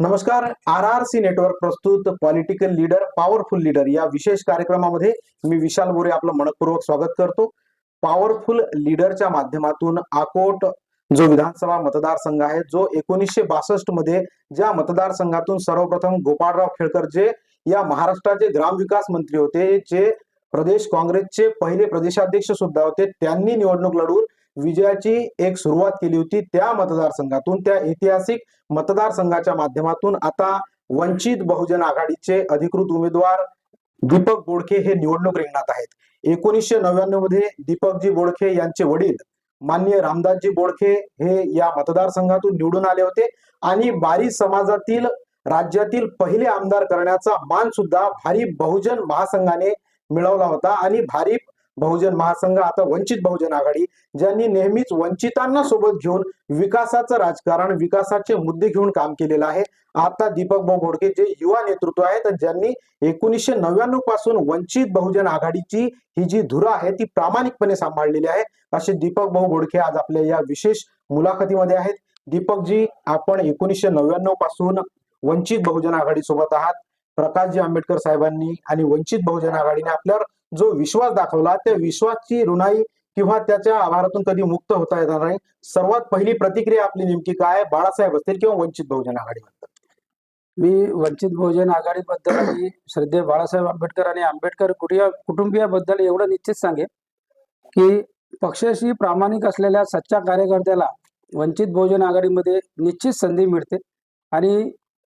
नमस्कार. R R C network प्रस्तुत political leader powerful leader या विशेष कार्यक्रमामध्ये मी विशाल बोरे आपलं मनपूर्वक स्वागत करतो. पॉवरफुल लीडरच्या माध्यमातून आकोट जो विधानसभा मतदारसंघ आहे जो एकोणीसशे बासष्टमध्ये ज्या मतदारसंघातून सर्वप्रथम गोपाळराव खेळकर जे या महाराष्ट्राचे ग्रामविकास मंत्री होते जे प्रदेश काँग्रेसचे पहिले प्रदेशाध्यक्ष सुद्धा होते त्यांनी निवडणूक लढून विजयाची एक सुरुवात केली होती त्या मतदारसंघातून त्या ऐतिहासिक मतदारसंघाच्या माध्यमातून. आता वंचित बहुजन आघाडीचे अधिकृत उमेदवार दीपक बोडखे हे निवडणूक रिंगणात आहेत. एकोणीसशे नव्याण्णवमध्ये दीपकजी बोडखे यांचे वडील मान्य रामदासजी बोडखे हे या मतदारसंघातून निवडून आले होते आणि बारी समाजातील राज्यातील पहिले आमदार करण्याचा मान सुद्धा भारी बहुजन महासंघाने मिळवला होता आणि भारी बहुजन महासंघ आता वंचित बहुजन आघाडी ज्यांनी नेहमीच वंचितांना सोबत घेऊन विकासाचं राजकारण विकासाचे मुद्दे घेऊन काम केलेलं आहे. आता दीपक भाऊ बोडके जे युवा नेतृत्व आहे तर ज्यांनी एकोणीसशे नव्याण्णवपासून वंचित बहुजन आघाडीची ही जी धुरा आहे ती प्रामाणिकपणे सांभाळलेली आहे. असे दीपक भाऊ बोडके आज आपल्या या विशेष मुलाखतीमध्ये आहेत. दीपकजी आपण एकोणीसशे नव्याण्णवपासून वंचित बहुजन आघाडी सोबत आहात. प्रकाशजी आंबेडकर साहेबांनी आणि वंचित बहुजन आघाडीने आपल्यावर जो विश्वास दाखवला त्या विश्वासची ऋणाई किंवा त्याच्या आभारातून कधी मुक्त होता येणार नाही. सर्वात पहिली प्रतिक्रिया आपली नेमकी काय? बाळासाहेब असतील किंवा वंचित बहुजन आघाडीबद्दल? मी वंचित बहुजन आघाडीबद्दल आणि बाळासाहेब आंबेडकर आणि आंबेडकर कुटुंबीय कुटुंबियाबद्दल एवढं निश्चित सांगेन की पक्षाशी प्रामाणिक असलेल्या सच्चा कार्यकर्त्याला वंचित बहुजन आघाडीमध्ये निश्चित संधी मिळते. आणि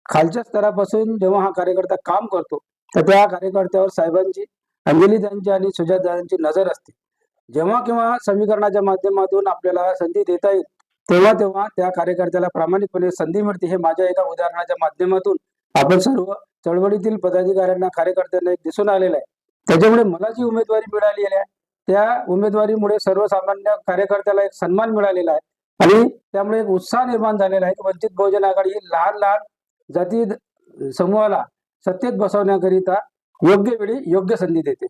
खालच्या स्तरापासून जेव्हा हा कार्यकर्ता काम करतो तर त्या कार्यकर्त्यावर साहेबांची अंजलीदांची आणि सुजात दादांची नजर असते. जेव्हा केव्हा समीकरणाच्या माध्यमातून आपल्याला संधी देता येईल तेव्हा तेव्हा त्या कार्यकर्त्याला प्रामाणिकपणे संधी मिळते हे माझ्या एका उदाहरणाच्या माध्यमातून आपण सर्व चळवळीतील पदाधिकाऱ्यांना कार्यकर्त्यांना एक दिसून आलेलं आहे. त्याच्यामुळे मला जी उमेदवारी मिळालेली आहे त्या उमेदवारीमुळे सर्वसामान्य कार्यकर्त्याला एक सन्मान मिळालेला आहे. आणि त्यामुळे एक उत्साह निर्माण झालेला आहे की वंचित बहुजन आघाडी ही लहान लहान जाती समूहाला सत्तेत बसवण्याकरिता योग्य वेळी योग्य संधी देते.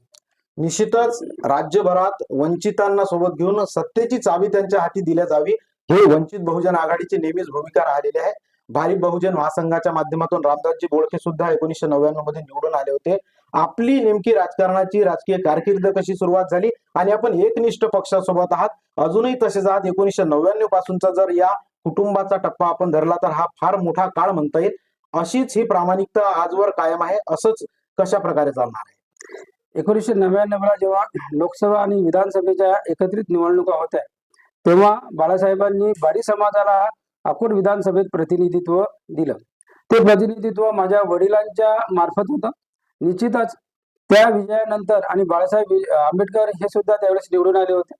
निश्चितच राज्यभरात वंचितांना सोबत घेऊन सत्तेची चावी त्यांच्या हाती दिल्या जावी. हे वंचित बहुजन आघाडीची नेहमीच भूमिका राहिलेली आहे. भारी बहुजन महासंघाच्या माध्यमातून रामदासजी बोळके सुद्धा एकोणीसशे नव्याण्णवमध्ये निवडून आले होते. आपली नेमकी राजकारणाची राजकीय कारकीर्द कशी सुरुवात झाली आणि आपण एकनिष्ठ पक्षासोबत आहात अजूनही तसेच आहात. एकोणीसशे नव्याण्णव पासूनचा जर या कुटुंबाचा टप्पा आपण धरला तर हा फार मोठा काळ म्हणता येईल. अशीच ही प्रामाणिकता आजवर कायम आहे. असंच कशा प्रकारे चालणार आहे? एकोणीसशे नव्याण्णवला जेव्हा लोकसभा आणि विधानसभेच्या एकत्रित निवडणुका होत्या तेव्हा बाळासाहेबांनी बारी समाजाला अकोट विधानसभेत प्रतिनिधित्व दिलं. ते प्रतिनिधित्व माझ्या वडिलांच्या मार्फत होतं. निश्चितच त्या विजयानंतर आणि बाळासाहेब आंबेडकर हे सुद्धा त्यावेळेस निवडून आले होते.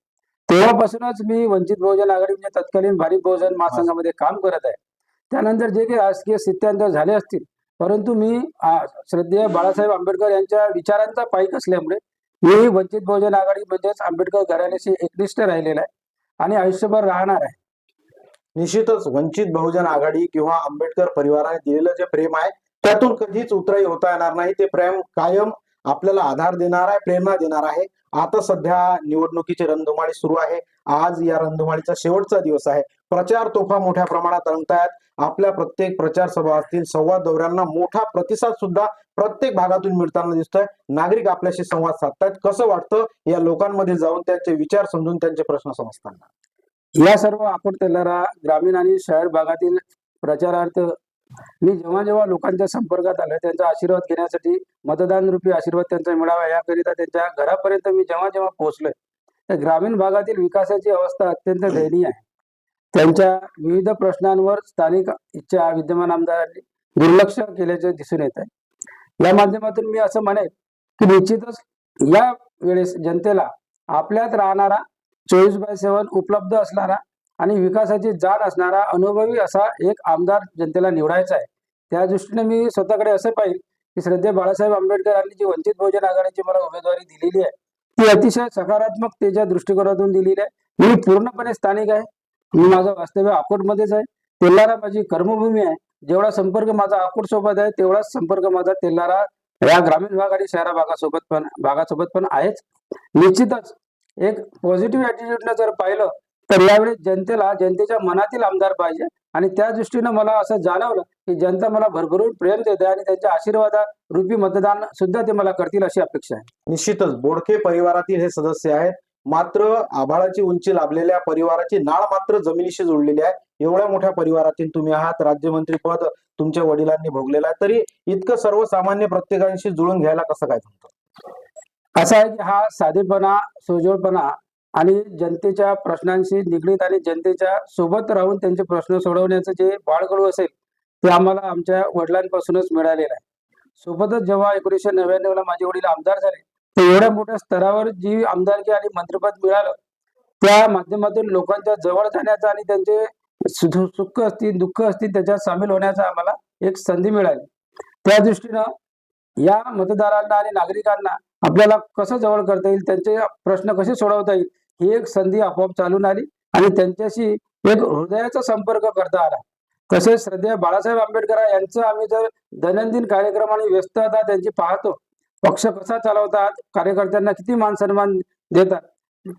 तेव्हापासूनच मी वंचित बहुजन आघाडी म्हणजे तत्कालीन भारिप बहुजन महासंघामध्ये काम करत आहे. त्यानंतर जे काही राजकीय स्थित्यांतर झाले असतील परंतु मी श्रद्धेय बाळासाहेब आंबेडकर यांच्या विचारांचा पाईक असल्यामुळे मी वंचित बहुजन आघाडी म्हणजेच आंबेडकर घराण्याशी एकनिष्ठ राहिलेला आहे आणि आयुष्यभर राहणार आहे. निश्चितच वंचित बहुजन आघाडी किंवा आंबेडकर परिवाराने दिलेलं जे प्रेम आहे त्यातून कधीच उतराई होता येणार नाही. ते प्रेम कायम आपल्याला आधार देणार आहे प्रेरणा देणार आहे. आता सध्या निवडणुकीची रणधुमाळी सुरू आहे. आज या रणधुमाळीचा शेवटचा दिवस आहे. प्रचार तोफा मोठ्या प्रमाणात रंगतायत. आपल्या प्रत्येक प्रचार सभा असतील संवाद दौऱ्यांना मोठा प्रतिसाद सुद्धा प्रत्येक भागातून मिळताना दिसतोय. नागरिक आपल्याशी संवाद साधतायत. कसं वाटतं? या लोकांमध्ये जाऊन त्यांचे विचार समजून त्यांचे प्रश्न समजताना. या सर्व आपण त्याला ग्रामीण आणि शहर भागातील प्रचारार्थ मी जेव्हा जेव्हा लोकांच्या संपर्कात आलो त्यांचा आशीर्वाद घेण्यासाठी मतदान रूपी आशीर्वाद त्यांचा मिळावा याकरिता त्यांच्या घरापर्यंत मी जेव्हा जेव्हा पोहोचलोय तर ग्रामीण भागातील विकासाची अवस्था अत्यंत दयनीय आहे. त्यांच्या विविध प्रश्नांवर स्थानिक इच्छा विद्यमान आमदारांनी दुर्लक्ष केल्याचे दिसून येत आहे. या माध्यमातून मी असं म्हणेन की निश्चितच या वेळेस जनतेला आपल्यात राहणारा चोवीस बाय सेवन उपलब्ध असणारा आणि विकासाची जाण असणारा अनुभवी असा एक आमदार जनतेला निवडायचा आहे. त्या दृष्टीने मी स्वतःकडे असं पाहिजे की श्रद्धे बाळासाहेब आंबेडकरांनी जी वंचित बहुजन आघाडीची मला उमेदवारी दिलेली आहे ती अतिशय सकारात्मकतेच्या दृष्टिकोनातून दिलेली आहे. मी पूर्णपणे स्थानिक आहे. मी माझं वास्तव्य अकोटमध्येच आहे. तेलारा माझी कर्मभूमी आहे. जेवढा संपर्क माझा अकोट सोबत आहे तेवढाच संपर्क माझा तेलारा या ग्रामीण भाग आणि शहरा भागासोबत पण भागासोबत पण आहेच. निश्चितच एक पॉझिटिव्ह ऍटिट्यूडनं जर पाहिलं तर यावेळी जनतेला जनतेच्या मनातील आमदार पाहिजे. आणि त्या दृष्टीनं मला असं जाणवलं की जनता मला भरभरून प्रेम देते आणि त्यांच्या आशीर्वादा रूपी मतदान सुद्धा ते मला करतील अशी अपेक्षा आहे. निश्चितच बोडखे परिवारातील हे सदस्य आहेत. मात्र आभाळाची उंची लाभलेल्या परिवाराची नाळ मात्र जमिनीशी जोडलेली आहे. एवढ्या मोठ्या परिवारातील तुम्ही आहात. राज्यमंत्री पद तुमच्या वडिलांनी भोगलेलं आहे. तरी इतकं सर्वसामान्य प्रत्येकांशी जुळून घ्यायला कसं काय जमतं? असं आहे की हा साधेपणा सोजवळपणा आणि जनतेच्या प्रश्नांशी निगडीत आणि जनतेच्या सोबत राहून त्यांचे प्रश्न सोडवण्याचं जे बाळकडू असेल ते आम्हाला आमच्या वडिलांपासूनच मिळालेलं आहे. सोबतच जेव्हा एकोणीसशे नव्याण्णव ला माझे वडील आमदार झाले तर एवढ्या मोठ्या स्तरावर जी आमदारकी आणि मंत्रिपद मिळालं त्या माध्यमातून लोकांच्या जवळ जाण्याचा आणि त्यांचे सु- सुख असतील दुःख असतील त्याच्यात सामील होण्याचा आम्हाला एक संधी मिळाली. त्या दृष्टीनं या मतदारांना आणि नागरिकांना आपल्याला कसं जवळ करता येईल त्यांचे प्रश्न कसे सोडवता येईल ही एक संधी आपोआप चालून आली आणि त्यांच्याशी एक हृदयाचा संपर्क करता आला. तसेच श्रद्धेय बाळासाहेब आंबेडकर यांचं आम्ही जर दैनंदिन कार्यक्रम आणि व्यस्तता त्यांची पाहतो पक्ष कसा चालवतात कार्यकर्त्यांना किती मान सन्मान देतात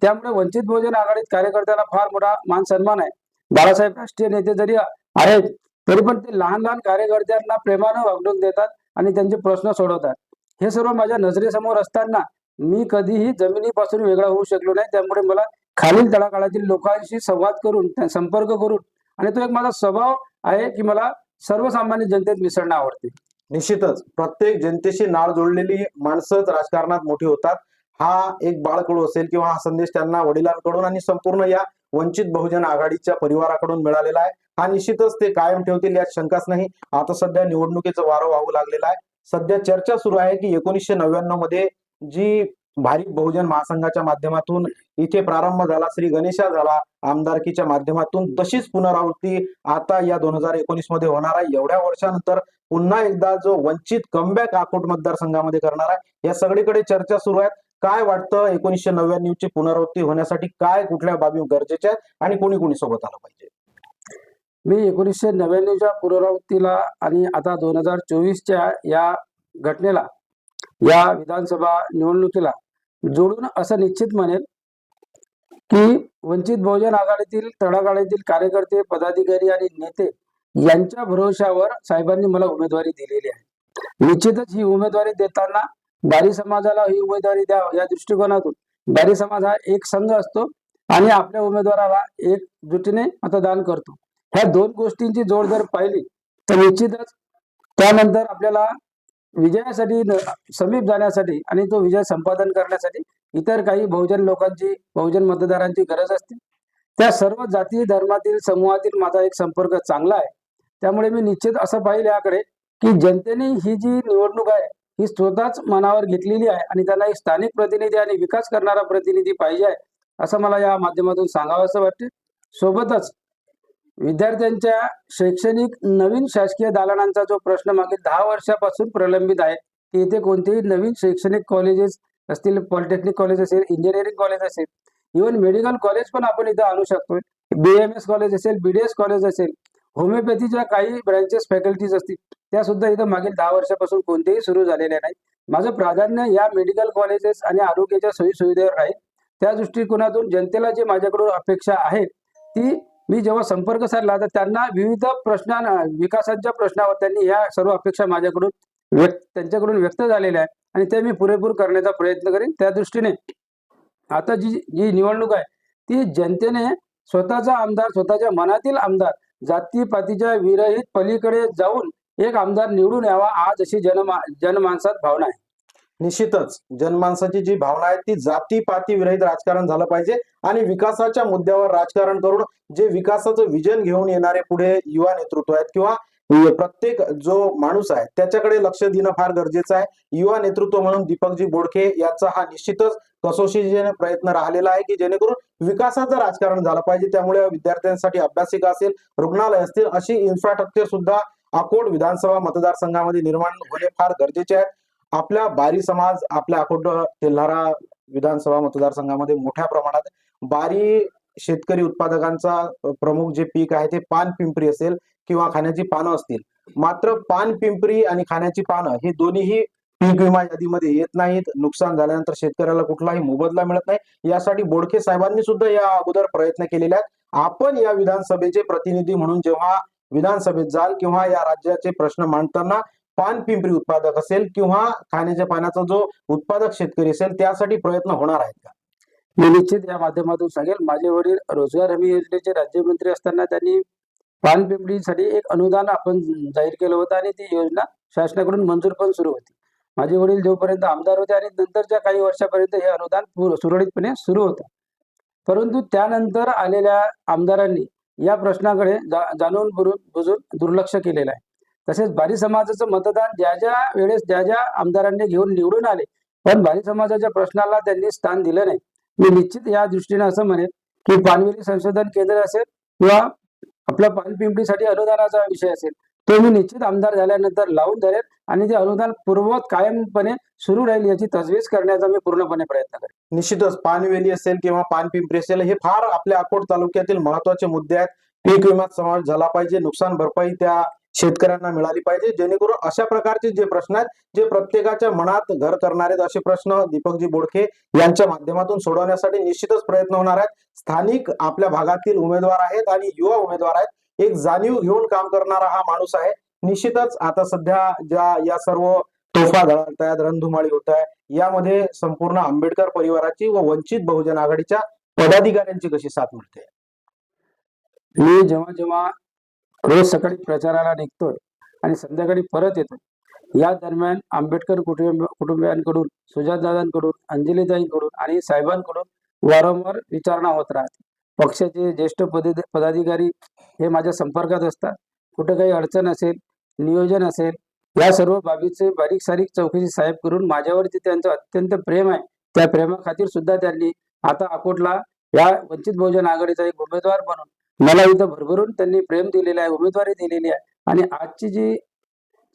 त्यामुळे वंचित बहुजन आघाडीत कार्यकर्त्याला फार मोठा मान सन्मान आहे. बाळासाहेब राष्ट्रीय नेते जरी आहेत तरी पण ते लहान लहान कार्यकर्त्यांना प्रेमानं वागणूक देतात आणि त्यांचे प्रश्न सोडवतात. हे सर्व माझ्या नजरेसमोर असताना मी कधीही जमिनीपासून वेगळा होऊ शकलो नाही. त्यामुळे मला खालील तळागाळातील लोकांशी संवाद करून संपर्क करून आणि तो एक माझा स्वभाव आहे की मला सर्वसामान्य जनतेत मिसळणं आवडते. निश्चितच. प्रत्येक जनतेशी नाळ जोडलेली माणसंच राजकारणात मोठी होतात. हा एक बाळकडू असेल किंवा हा संदेश त्यांना वडिलांकडून आणि संपूर्ण या वंचित बहुजन आघाडीच्या परिवाराकडून मिळालेला आहे. हा निश्चितच ते कायम ठेवतील यात शंकाच नाही. आता सध्या निवडणुकीचं वारं वाहू लागलेला आहे. सध्या चर्चा सुरू आहे की एकोणीसशे नव्याण्णवमध्ये जी भारिप बहुजन महासंघाच्या माध्यमातून इथे प्रारंभ झाला श्री गणेशा झाला आमदारकीच्या माध्यमातून तशीच पुनरावृत्ती आता या दोन हजार एकोणीसमध्ये होणार आहे. एवढ्या वर्षानंतर पुन्हा एकदा जो वंचित कमबॅक आकोट मतदारसंघामध्ये करणार आहे या सगळीकडे चर्चा सुरू आहेत. काय वाटतं एकोणीसशे नव्याण्णव ची पुनरावृत्ती होण्यासाठी? काय कुठल्या बाबी गरजेच्या आहेत? आणि कोणी कोणी सोबत आलं पाहिजे? मी एकोणीसशे नव्याण्णवच्या पुनरावृत्तीला आणि आता दोन हजार चोवीसच्या या घटनेला या विधानसभा निवडणुकीला जोडून असं निश्चित म्हणेल की वंचित बहुजन आघाडीतील तळागाळातील कार्यकर्ते पदाधिकारी आणि नेते यांच्या भरोशावर साहेबांनी मला उमेदवारी दिलेली आहे. निश्चितच ही उमेदवारी देताना बारी समाजाला ही उमेदवारी द्या या दृष्टिकोनातून बारी समाज हा एक संघ असतो आणि आपल्या उमेदवाराला एकजुटीने मतदान करतो. ह्या दोन गोष्टींची जोड जर पाहिली तर निश्चितच त्यानंतर आपल्याला विजयासाठी समीप जाण्यासाठी आणि तो विजय संपादन करण्यासाठी इतर काही बहुजन लोकांची बहुजन मतदारांची गरज असते. त्या सर्व जाती धर्मातील समूहातील माझा एक संपर्क चांगला आहे. त्यामुळे मी निश्चित असं पाहिलं याकडे की जनतेने ही जी निवडणूक आहे ही स्वतःच मनावर घेतलेली आहे आणि त्यांना एक स्थानिक प्रतिनिधी आणि विकास करणारा प्रतिनिधी पाहिजे आहे असं मला या माध्यमातून सांगावं असं वाटते. सोबतच विद्यार्थ्यांच्या शैक्षणिक नवीन शासकीय दालनांचा जो प्रश्न मागील दहा वर्षापासून प्रलंबित आहे की इथे कोणतेही नवीन शैक्षणिक कॉलेजेस असतील पॉलिटेक्निक कॉलेज असेल इंजिनिअरिंग कॉलेज असेल इव्हन मेडिकल कॉलेज पण आपण इथं आणू शकतो बी एम एस कॉलेज असेल बी डी एस कॉलेज असेल होमिओपॅथीच्या काही ब्रँचेस फॅकल्टीज असतील त्या सुद्धा इथं मागील दहा वर्षापासून कोणतेही सुरू झालेल्या नाही माझं प्राधान्य या मेडिकल कॉलेजेस आणि आरोग्याच्या सोयी सुविधेवर आहे. त्या दृष्टिकोनातून जनतेला जी माझ्याकडून अपेक्षा आहे ती मी जेव्हा संपर्क साधला तर त्यांना विविध प्रश्नांना विकासाच्या प्रश्नावर त्यांनी ह्या सर्व अपेक्षा माझ्याकडून व्यक्त त्यांच्याकडून व्यक्त झालेल्या आहे आणि ते मी पुरेपूर करण्याचा प्रयत्न करेन त्या दृष्टीने. आता जी जी निवडणूक आहे ती जनतेने स्वतःचा आमदार स्वतःच्या मनातील आमदार जातीपातीच्या विरहित पलीकडे जाऊन एक आमदार निवडून यावा आज अशी जनमा जनमानसात भावना आहे. निश्चितच जनमानसाची जी भावना आहे ती जाती पाती विरहित राजकारण झालं पाहिजे. आणि विकासाच्या मुद्द्यावर राजकारण करून जे विकासाचं विजन घेऊन येणारे पुढे युवा नेतृत्व आहेत किंवा प्रत्येक जो माणूस आहे त्याच्याकडे लक्ष देणं फार गरजेचं आहे. युवा नेतृत्व म्हणून दीपकजी बोडखे यांचा हा निश्चितच कसोशीने प्रयत्न राहिलेला आहे की जेणेकरून विकासाचं राजकारण झालं पाहिजे. त्यामुळे विद्यार्थ्यांसाठी अभ्यासिका असेल रुग्णालय असतील अशी इन्फ्रास्ट्रक्चर सुद्धा अकोट विधानसभा मतदारसंघामध्ये निर्माण होणे फार गरजेचे आहे. आपल्या बारी समाज आपल्या अकोट तेल्हारा विधानसभा मतदारसंघामध्ये मोठ्या प्रमाणात बारी शेतकरी उत्पादकांचा प्रमुख जे पीक आहे ते पान पिंपरी असेल किंवा खाण्याची पानं असतील. मात्र पान पिंपरी आणि खाण्याची पानं ही दोन्हीही पीक विमा यादीमध्ये येत नाहीत. नुकसान झाल्यानंतर शेतकऱ्याला कुठलाही मोबदला मिळत नाही. यासाठी बोडखे साहेबांनी सुद्धा या अगोदर प्रयत्न केलेले आहेत. आपण या विधानसभेचे प्रतिनिधी म्हणून जेव्हा विधानसभेत जाल किंवा या राज्याचे प्रश्न मांडताना पान पिंपरी उत्पादक असेल किंवा खाण्याच्या पाण्याचा जो उत्पादक शेतकरी असेल त्यासाठी प्रयत्न होणार आहेत का? मी निश्चित या माध्यमातून सांगेल माझे वडील रोजगार हमी योजनेचे राज्यमंत्री असताना त्यांनी पानपिंपरीसाठी एक अनुदान आपण जाहीर केलं होतं आणि ती योजना शासनाकडून मंजूर पण सुरू होती. माझे वडील जोपर्यंत आमदार होते आणि नंतरच्या काही वर्षापर्यंत हे अनुदान सुरळीतपणे सुरू होतं. परंतु त्यानंतर आलेल्या आमदारांनी या प्रश्नाकडे जा जाणून बुरून बुजून दुर्लक्ष केलेलं आहे. तसेच बारी समाजाचं मतदान ज्या ज्या वेळेस ज्या ज्या आमदारांनी घेऊन निवडून आले पण बारी समाजाच्या प्रश्नाला त्यांनी स्थान दिलं नाही. मी निश्चित या दृष्टीने असं म्हणेन की पानवेली संशोधन केंद्र असेल किंवा आपल्या पानपिंपरीसाठी अनुदानाचा विषय असेल तो मी निश्चित आमदार झाल्यानंतर लावून धरेल आणि ते अनुदान पूर्ववत कायमपणे सुरू राहील याची तजवीज करण्याचा मी पूर्णपणे प्रयत्न करेन. निश्चितच पानवेली असेल किंवा पानपिंपरी असेल हे फार आपल्या अकोट तालुक्यातील महत्त्वाचे मुद्दे आहेत. पीक विम्यात समावेश झाला पाहिजे नुकसान भरपाई त्या शेतकऱ्यांना मिळाली पाहिजे. जेणेकरून अशा प्रकारचे जे प्रश्न आहेत जे प्रत्येकाच्या मनात घर करणारे असे प्रश्न दीपकजी बोडखे यांच्या माध्यमातून सोडवण्यासाठी निश्चितच प्रयत्न होणार आहेत. स्थानिक आपल्या भागातील उमेदवार आहेत आणि युवा उमेदवार आहेत. एक जाणीव घेऊन काम करणारा हा माणूस आहे. निश्चितच आता सध्या ज्या या सर्व तोफा धळात आहेत रणधुमाळी होत आहे यामध्ये संपूर्ण आंबेडकर परिवाराची व वंचित बहुजन आघाडीच्या पदाधिकाऱ्यांची कशी साथ मिळते? मी जेव्हा जेव्हा रोज सकाळी प्रचाराला निघतोय आणि संध्याकाळी परत येतो या दरम्यान आंबेडकर कुटुंब कुटुंबियांकडून सुजातदादांकडून अंजलीताईंकडून आणि साहेबांकडून वारंवार विचारणा होत राहते. पक्षाचे ज्येष्ठ पद पदाधिकारी हे माझ्या संपर्कात असतात. कुठे काही अडचण असेल नियोजन असेल या सर्व बाबीचे बारीक सारीक चौकशी साहेब करून माझ्यावरती त्यांचं अत्यंत प्रेम आहे. त्या प्रेमाखातीर सुद्धा त्यांनी आता अकोटला या वंचित बहुजन आघाडीचा एक उमेदवार बनून मला इथं भरभरून त्यांनी प्रेम दिलेलं आहे उमेदवारी दिलेली आहे. आणि आजची जी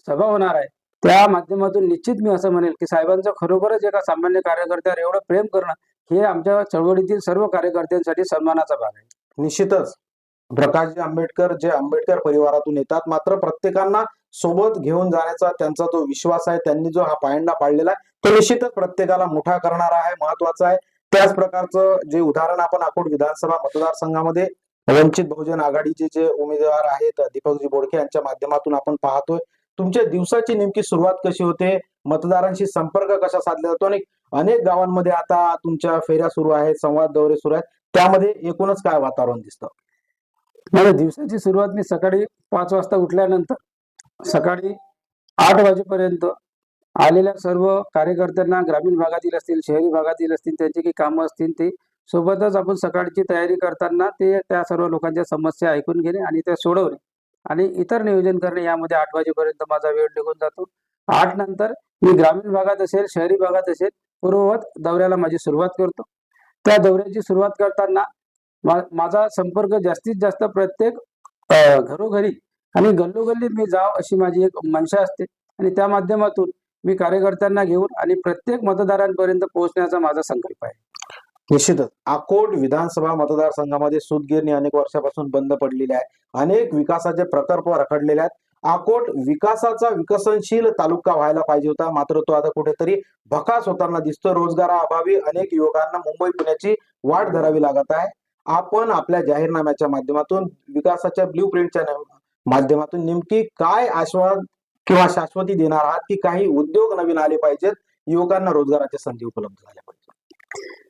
सभा होणार आहे त्या माध्यमातून निश्चित मी असं म्हणेल की साहेबांचं खरोखरच एका सामान्य कार्यकर्त्यावर एवढं प्रेम करणं हे आमच्या चळवळीतील सर्व कार्यकर्त्यांसाठी सन्मानाचा भाग आहे. निश्चितच. प्रकाशजी आंबेडकर जे आंबेडकर परिवारातून येतात मात्र प्रत्येकांना सोबत घेऊन जाण्याचा त्यांचा जो विश्वास आहे त्यांनी जो हा पायंडा पाडलेला आहे तो निश्चितच प्रत्येकाला मोठा करणारा आहे महत्त्वाचा आहे. त्याच प्रकारचं जे उदाहरण आपण अकोट विधानसभा मतदारसंघामध्ये वंचित बहुजन आघाडीचे जे उमेदवार आहेत दीपकजी बोडके यांच्या माध्यमातून आपण पाहतोय. तुमच्या दिवसाची नेमकी सुरुवात कशी होते? मतदारांशी संपर्क कसा साधला जातो? आणि अनेक गावांमध्ये आता तुमच्या फेऱ्या सुरू आहेत संवाद दौरे सुरू आहेत. त्यामध्ये एकूणच काय वातावरण दिसतं? माझ्या दिवसाची सुरुवात मी सकाळी पाच वाजता उठल्यानंतर सकाळी आठ वाजेपर्यंत आलेल्या सर्व कार्यकर्त्यांना ग्रामीण भागातील असतील शहरी भागातील असतील त्यांची काही कामं असतील ते सोबतच आपण सकाळची तयारी करताना ते त्या सर्व लोकांच्या समस्या ऐकून घेणे आणि त्या सोडवणे आणि इतर नियोजन करणे यामध्ये आठ वाजेपर्यंत माझा वेळ निघून जातो. आठ नंतर मी ग्रामीण भागात असेल शहरी भागात असेल पूर्ववत दौऱ्याला माझी सुरुवात करतो. त्या दौऱ्याची सुरुवात करताना मा- माझा संपर्क जास्तीत जास्त प्रत्येक घरोघरी आणि गल्लोगल्ली मी जाव अशी माझी एक मनशा असते आणि त्या माध्यमातून मी कार्यकर्त्यांना घेऊन आणि प्रत्येक मतदारांपर्यंत पोहोचण्याचा माझा संकल्प आहे. निश्चितच. अकोट विधानसभा मतदारसंघामध्ये सूतगिरणी अनेक वर्षापासून बंद पडलेली आहे. अनेक विकासाचे प्रकल्प रखडलेले आहेत. अकोट विकासाचा विकसनशील तालुका व्हायला पाहिजे होता. मात्र तो आता कुठेतरी भकास होताना दिसतो. रोजगाराअभावी अनेक युवकांना मुंबई पुण्याची वाट धरावी लागत आहे. आपण आपल्या जाहीरनाम्याच्या माध्यमातून विकासाच्या ब्ल्यू प्रिंटच्या माध्यमातून नेमकी काय आश्वाद किंवा शाश्वती देणार आहात की काही उद्योग नवीन आले पाहिजेत? युवकांना रोजगाराच्या संधी उपलब्ध झाल्या पाहिजेत.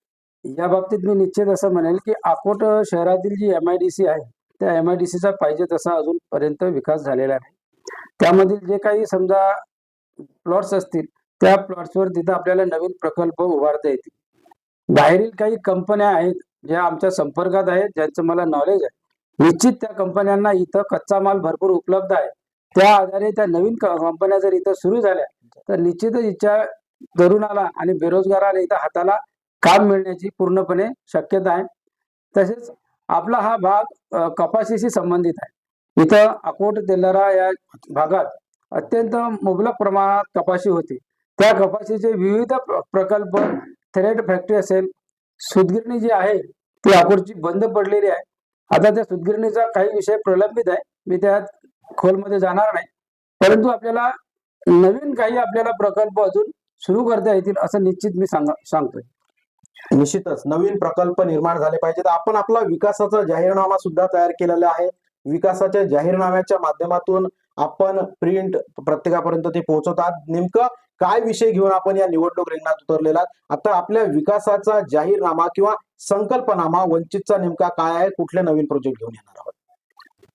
या बाबतीत मी निश्चित असं म्हणेल की अकोट शहरातील जी एम आय डी सी आहे त्या एम आय डी सीचा पाहिजे तसा अजूनपर्यंत विकास झालेला नाही. त्यामधील जे काही समजा प्लॉट्स असतील त्या प्लॉट्सवर तिथं आपल्याला नवीन प्रकल्प उभारता येतील. बाहेरील काही कंपन्या आहेत ज्या आमच्या संपर्कात आहेत ज्यांचं मला नॉलेज आहे. निश्चित त्या कंपन्यांना इथं कच्चा माल भरपूर उपलब्ध आहे. त्या आधारे त्या नवीन कंपन्या जर इथं सुरू झाल्या तर निश्चितच इच्छा तरुणाला आणि बेरोजगाराला इथं हाताला काम मिळण्याची पूर्णपणे शक्यता आहे. तसेच आपला हा भाग कपाशीशी संबंधित आहे. इथं अकोट तेलारा या भागात अत्यंत मुबलक प्रमाणात कपाशी होती. त्या कपाशीचे विविध प्रकल्प थ्रेड फॅक्टरी असेल सुतगिरणी जी आहे ती अकोटची बंद पडलेली आहे. आता त्या सुतगिरणीचा काही विषय प्रलंबित आहे. मी त्यात खोलमध्ये जाणार नाही. परंतु आपल्याला नवीन काही आपल्याला प्रकल्प अजून सुरू करता येतील असं निश्चित मी सांग सांगतोय. निश्चितच नवीन प्रकल्प निर्माण झाले पाहिजेत. आपण आपला विकासाचा जाहीरनामा सुद्धा तयार केलेला आहे. विकासाच्या जाहीरनाम्याच्या माध्यमातून आपण प्रिंट प्रत्येकापर्यंत ते पोहोचवतात नेमकं काय विषय घेऊन आपण या निवडणूक रिंगणात उतरलेला आता आपल्या विकासाचा जाहीरनामा किंवा संकल्पनामा वंचितचा नेमका काय आहे? कुठले नवीन प्रोजेक्ट घेऊन येणार आहोत?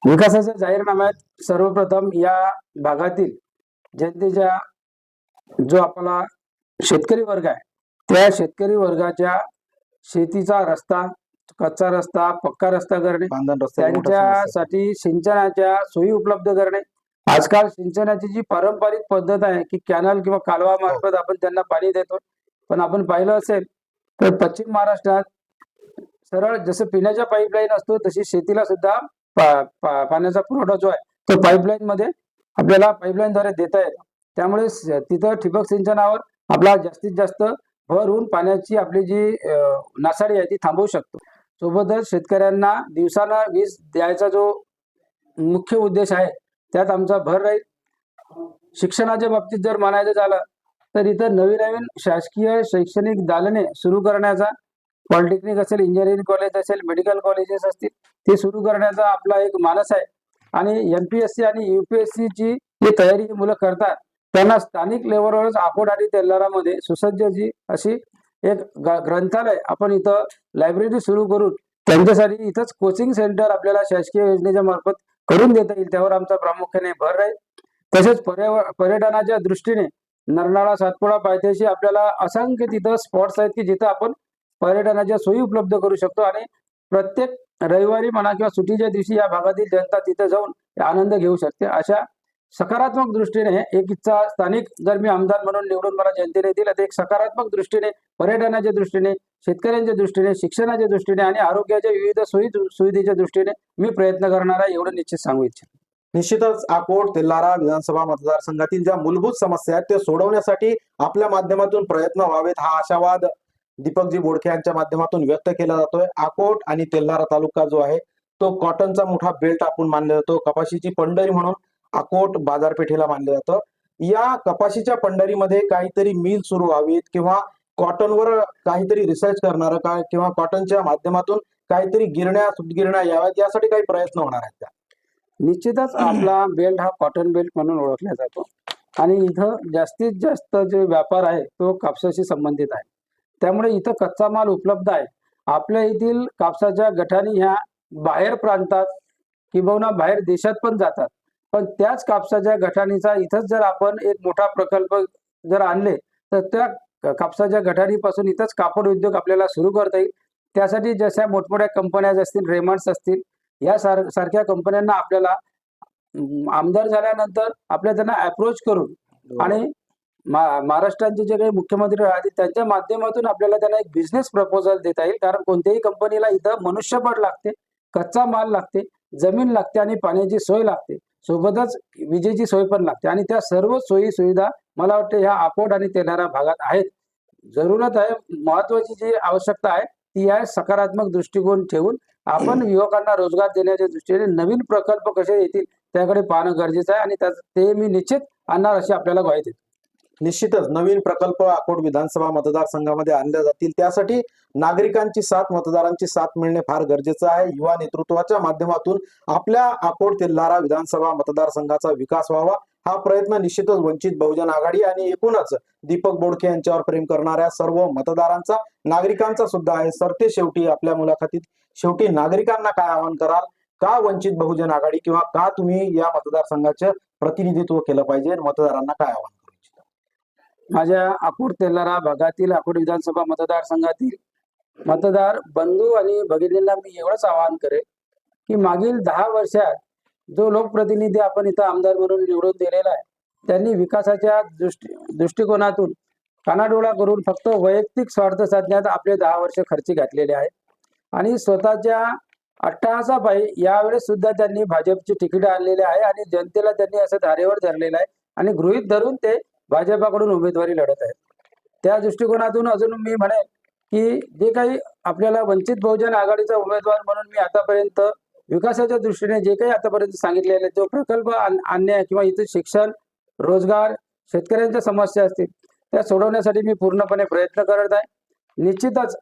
विकासाच्या जाहीरनाम्यात सर्वप्रथम या भागातील जनतेच्या जो आपला शेतकरी वर्ग आहे त्या शेतकरी वर्गाच्या शेतीचा रस्ता कच्चा रस्ता पक्का रस्ता करणे. त्यांच्यासाठी सिंचनाच्या सोयी उपलब्ध करणे आजकाल सिंचनाची जी पारंपरिक पद्धत आहे की कॅनल किंवा कालवा मार्फत आपण त्यांना पाणी देतो पण आपण पाहिलं असेल तर पश्चिम महाराष्ट्रात सरळ जसं पिण्याच्या पाईपलाईन असतो तशी शेतीला सुद्धा पाण्याचा पुरवठा जो आहे तो पाईपलाईन मध्ये आपल्याला पाईपलाईनद्वारे देता येतो त्यामुळे तिथं ठिबक सिंचनावर आपला जास्तीत जास्त भरून पाण्याची आपली जी नासाडी आहे ती थांबवू शकतो. सोबतच शेतकऱ्यांना दिवसाला वीज द्यायचा जो मुख्य उद्देश आहे त्यात आमचा भर राहील. शिक्षणाच्या बाबतीत जर म्हणायचं झालं तर इथं नवीन नवीन शासकीय शैक्षणिक दालने सुरू करण्याचा पॉलिटेक्निक असेल इंजिनिअरिंग कॉलेज असेल मेडिकल कॉलेजेस असतील ते सुरू करण्याचा आपला एक मानस आहे. आणि एम पी एस सी आणि यू पी एस सीची जी तयारी मुलं करतात त्यांना स्थानिक लेवलवरच आकोड आणि तेलारामध्ये सुसज्ज जी अशी एक ग्रंथालय आपण इथं लायब्ररी सुरू करून त्यांच्यासाठी इथंच कोचिंग सेंटर आपल्याला शासकीय योजनेच्या मार्फत करून देता येईल. त्यावर आमचा प्रामुख्याने भर राहील तसेच पर्यटनाच्या दृष्टीने नरनाळा सातपुडा पायथ्याशी आपल्याला असंख्य तिथं स्पॉट्स आहेत की जिथं आपण पर्यटनाच्या सोयी उपलब्ध करू शकतो आणि प्रत्येक रविवारी म्हणा किंवा सुट्टीच्या दिवशी या भागातील जनता तिथे जाऊन आनंद घेऊ शकते. अशा सकारात्मक दृष्टीने एक इच्छा स्थानिक जर मी आमदार म्हणून निवडून मला जनतेने दिला तर एक सकारात्मक दृष्टीने पर्यटनाच्या दृष्टीने शेतकऱ्यांच्या दृष्टीने शिक्षणाच्या दृष्टीने आणि आरोग्याच्या विविध सोयी सुविधेच्या दृष्टीने मी प्रयत्न करणार आहे एवढं निश्चित सांगू इच्छितो. निश्चितच अकोट तेलारा विधानसभा मतदारसंघातील ज्या मूलभूत समस्या आहेत त्या सोडवण्यासाठी आपल्या माध्यमातून प्रयत्न व्हावेत हा आशावाद दीपकजी बोडखे यांच्या माध्यमातून व्यक्त केला जातोय. अकोट आणि तेल्हारा तालुका जो आहे तो कॉटनचा मोठा बेल्ट आपण मानला जातो. कपाशीची पंढरी म्हणून अकोट बाजारपेठेला मानलं जातं. या कपाशीच्या पंढरीमध्ये काहीतरी मिल सुरू व्हावीत किंवा कॉटनवर काहीतरी रिसर्च करणार काय किंवा कॉटनच्या माध्यमातून काहीतरी गिरण्या सुटगिरण्या याव्यात यासाठी काही प्रयत्न होणार आहेत का? निश्चितच आपला बेल्ट हा कॉटन बेल्ट म्हणून ओळखला जातो. आणि इथं जास्तीत जास्त जे व्यापार आहे तो कापसाशी संबंधित आहे. त्यामुळे इथं कच्चा माल उपलब्ध आहे. आपल्या येथील कापसाच्या गठानी ह्या बाहेर प्रांतात किंबहुना बाहेर देशात पण जातात. पण त्याच कापसाच्या गठाणीचा इथंच जर आपण एक मोठा प्रकल्प जर आणले तर त्या कापसाच्या गठाणीपासून इथंच कापड उद्योग आपल्याला सुरू करता येईल. त्यासाठी जशा मोठमोठ्या कंपन्या असतील रेमंड्स असतील या सार सारख्या कंपन्यांना आपल्याला आमदार झाल्यानंतर आपल्या त्यांना अप्रोच करून आणि महाराष्ट्राचे जे काही मुख्यमंत्री राहतील त्यांच्या माध्यमातून आपल्याला त्यांना एक बिझनेस प्रपोजल देता येईल. कारण कोणत्याही कंपनीला इथं मनुष्यबळ लागते कच्चा माल लागते जमीन लागते आणि पाण्याची सोय लागते. सोबतच विजेची सोय पण लागते. आणि त्या सर्व सोयी सुविधा मला वाटतं ह्या अकोट आणि तेलारा भागात आहेत. जरूरत आहे महत्वाची जी आवश्यकता आहे ती आहे सकारात्मक दृष्टिकोन ठेवून आपण युवकांना रोजगार देण्याच्या दृष्टीने नवीन प्रकल्प कसे येतील त्याकडे पाहणं गरजेचं आहे. आणि ते मी निश्चित आणणार अशी आपल्याला ग्वाही देतो. निश्चितच नवीन प्रकल्प अकोट विधानसभा मतदारसंघामध्ये आणल्या जातील. त्यासाठी नागरिकांची साथ मतदारांची साथ मिळणे फार गरजेचं आहे. युवा नेतृत्वाच्या माध्यमातून आपल्या अकोट तेल्हारा विधानसभा मतदारसंघाचा विकास व्हावा. हा प्रयत्न निश्चितच वंचित बहुजन आघाडी आणि एकूणच दीपक बोडके यांच्यावर प्रेम करणाऱ्या सर्व मतदारांचा नागरिकांचा सुद्धा आहे. सरते शेवटी आपल्या मुलाखतीत शेवटी नागरिकांना काय आवाहन कराल? का वंचित बहुजन आघाडी किंवा का तुम्ही या मतदारसंघाचं प्रतिनिधित्व केलं पाहिजे? मतदारांना काय आवाहन? माझ्या अकोट तेलारा भागातील अकोट विधानसभा मतदारसंघातील मतदार बंधू आणि भगिनींना मी एवढंच आवाहन करेन की मागील दहा वर्षात जो लोकप्रतिनिधी आपण इथं आमदार म्हणून निवडून दिलेला आहे त्यांनी विकासाच्या दृष्टी दृष्टिकोनातून कानाडोळा करून फक्त वैयक्तिक स्वार्थ साधण्यात आपले दहा वर्ष खर्ची घातलेले आहे आणि स्वतःच्या अट्टहासापायी यावेळेस सुद्धा त्यांनी भाजपची तिकीट आणलेली आहे आणि जनतेला त्यांनी असं धारेवर धरलेलं आहे आणि गृहीत धरून ते भाजपाकडून उमेदवारी लढत आहेत. त्या दृष्टिकोनातून अजून मी म्हणेन की जे काही आपल्याला वंचित बहुजन आघाडीचा उमेदवार म्हणून मी आतापर्यंत विकासाच्या दृष्टीने जे काही आतापर्यंत सांगितलेले जो प्रकल्प आणण्या किंवा इथे शिक्षण रोजगार शेतकऱ्यांच्या समस्या असतील त्या सोडवण्यासाठी मी पूर्णपणे प्रयत्न करत आहे. निश्चितच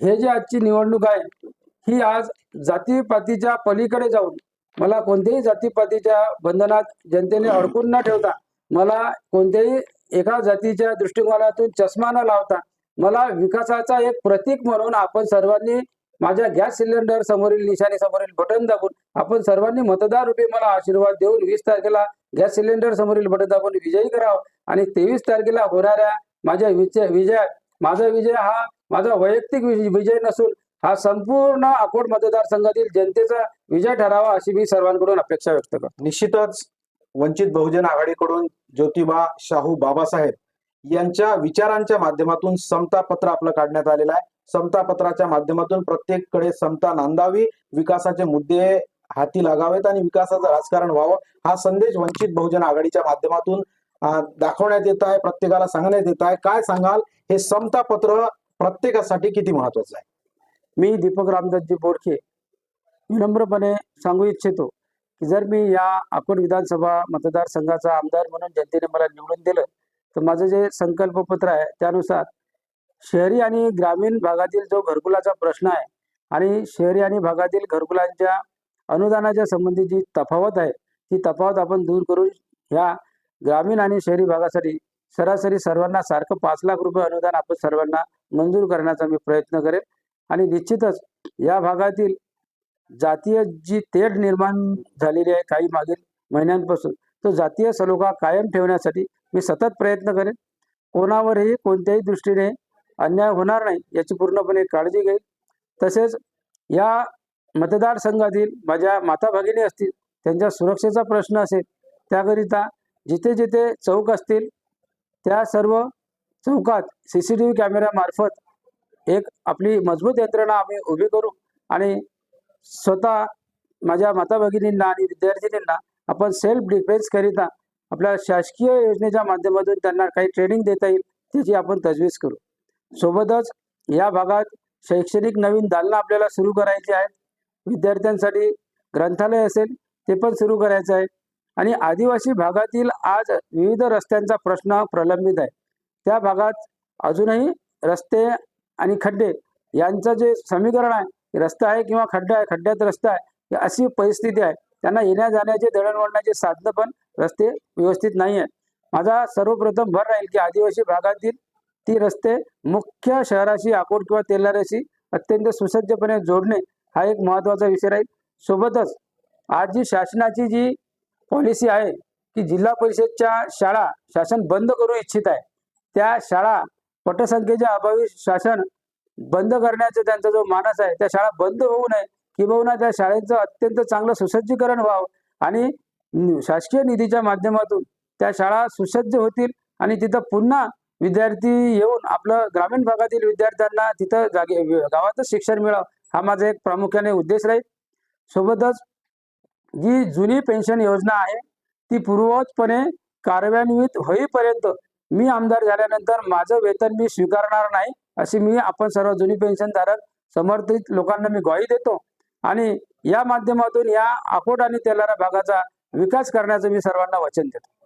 हे जे आजची निवडणूक आहे ही आज जातीपातीच्या पलीकडे जाऊन मला कोणत्याही जातीपातीच्या बंधनात जनतेने अडकून न ठेवता मला कोणत्याही एका जातीच्या दृष्टिकोनातून चष्मा न लावता मला विकासाचा एक प्रतीक म्हणून आपण सर्वांनी माझ्या गॅस सिलेंडर समोरील निशाणी समोरील बटन दाबून आपण सर्वांनी मतदार रूपी मला आशीर्वाद देऊन वीस तारखेला गॅस सिलेंडर समोरील बटन दाबून विजयी करावं. आणि तेवीस तारखेला होणाऱ्या माझ्या विजय विजय माझा विजय हा माझा वैयक्तिक विजय विजय नसून हा संपूर्ण अकोट मतदारसंघातील जनतेचा विजय ठरावा अशी मी सर्वांकडून अपेक्षा व्यक्त करतो. निश्चितच वंचित बहुजन आघाडीकडून ज्योतिबा शाहू बाबासाहेब यांच्या विचारांच्या माध्यमातून समता पत्र आपलं काढण्यात आलेलं आहे. समता पत्राच्या माध्यमातून प्रत्येककडे समता नांदावी विकासाचे मुद्दे हाती लागावेत आणि विकासाचं राजकारण व्हावं हा संदेश वंचित बहुजन आघाडीच्या माध्यमातून दाखवण्यात येत आहे प्रत्येकाला सांगण्यात येत आहे. काय सांगाल? हे समता पत्र प्रत्येकासाठी किती महत्वाचं आहे? मी दीपक रामदासजी बोरखे. विनम्रपणे सांगू इच्छितो जर मी या अकोट विधानसभा मतदारसंघाचा आमदार म्हणून जनतेने मला निवडून दिलं तर माझं जे संकल्पपत्र आहे त्यानुसार शहरी आणि ग्रामीण भागातील जो घरकुलाचा प्रश्न आहे आणि शहरी आणि भागातील घरकुलांच्या अनुदानाच्या संबंधी जी तफावत आहे ती तफावत आपण दूर करून ह्या ग्रामीण आणि शहरी भागासाठी सरासरी सर्वांना सारखं पाच लाख रुपये अनुदान आपण सर्वांना मंजूर करण्याचा मी प्रयत्न करेन. आणि निश्चितच या भागातील जातीय जी तेढ निर्माण झालेली आहे काही मागील महिन्यांपासून तो जातीय सलोखा कायम ठेवण्यासाठी मी सतत प्रयत्न करेन. कोणावरही कोणत्याही दृष्टीने अन्याय होणार नाही याची पूर्णपणे काळजी घेईल. तसेच या मतदारसंघातील माझ्या माता भगिनी असतील त्यांच्या सुरक्षेचा प्रश्न असेल त्याकरिता जिथे जिथे चौक असतील त्या सर्व चौकात सी सी टी व्ही कॅमेऱ्यामार्फत एक आपली मजबूत यंत्रणा आम्ही उभी करू आणि स्वतः माझ्या माता भगिनींना आणि विद्यार्थिनींना आपण सेल्फ डिफेन्स करिता आपल्या शासकीय योजनेच्या माध्यमातून त्यांना काही ट्रेनिंग देता येईल त्याची आपण तजवीज करू. सोबतच या भागात शैक्षणिक नवीन दालनं आपल्याला सुरू करायची आहेत. विद्यार्थ्यांसाठी ग्रंथालय असेल ते पण सुरू करायचं आहे. आणि आदिवासी भागातील आज विविध रस्त्यांचा प्रश्न प्रलंबित आहे. त्या भागात अजूनही रस्ते आणि खड्डे यांचं जे समीकरण आहे रस्ता आहे किंवा खड्डा आहे खड्ड्यात रस्ता आहे अशी परिस्थिती आहे. त्यांना येण्या जाण्याचे दळणवळणाचे साधनं पण रस्ते व्यवस्थित नाही आहेत. माझा सर्वप्रथम भर राहील की आदिवासी भागातील ती रस्ते मुख्य शहराशी अकोट किंवा तेलाऱ्याशी अत्यंत सुसज्जपणे जोडणे हा एक महत्त्वाचा विषय राहील. सोबतच आज जी शासनाची जी पॉलिसी आहे की जिल्हा परिषदच्या शाळा शासन बंद करू इच्छित आहे त्या शाळा पटसंख्येच्या अभावी शासन बंद करण्याचा त्यांचा जो मानस आहे त्या शाळा बंद होऊ नये किंबहुना त्या शाळेचं अत्यंत चांगलं सुसज्जीकरण व्हावं. आणि शासकीय निधीच्या माध्यमातून त्या शाळा सुसज्ज होतील आणि तिथं पुन्हा विद्यार्थी येऊन आपलं ग्रामीण भागातील विद्यार्थ्यांना तिथं जागे गावातच शिक्षण मिळावं हा माझा एक प्रामुख्याने उद्देश राहील. सोबतच जी जुनी पेन्शन योजना आहे ती पूर्ववतपणे कार्यान्वित होईपर्यंत मी आमदार झाल्यानंतर माझं वेतन मी स्वीकारणार नाही अशी मी आपण सर्व जुनी पेन्शनधारक समर्थित लोकांना मी ग्वाही देतो. आणि या माध्यमातून या अकोट आणि तेलारा भागाचा विकास करण्याचं मी सर्वांना वचन देतो.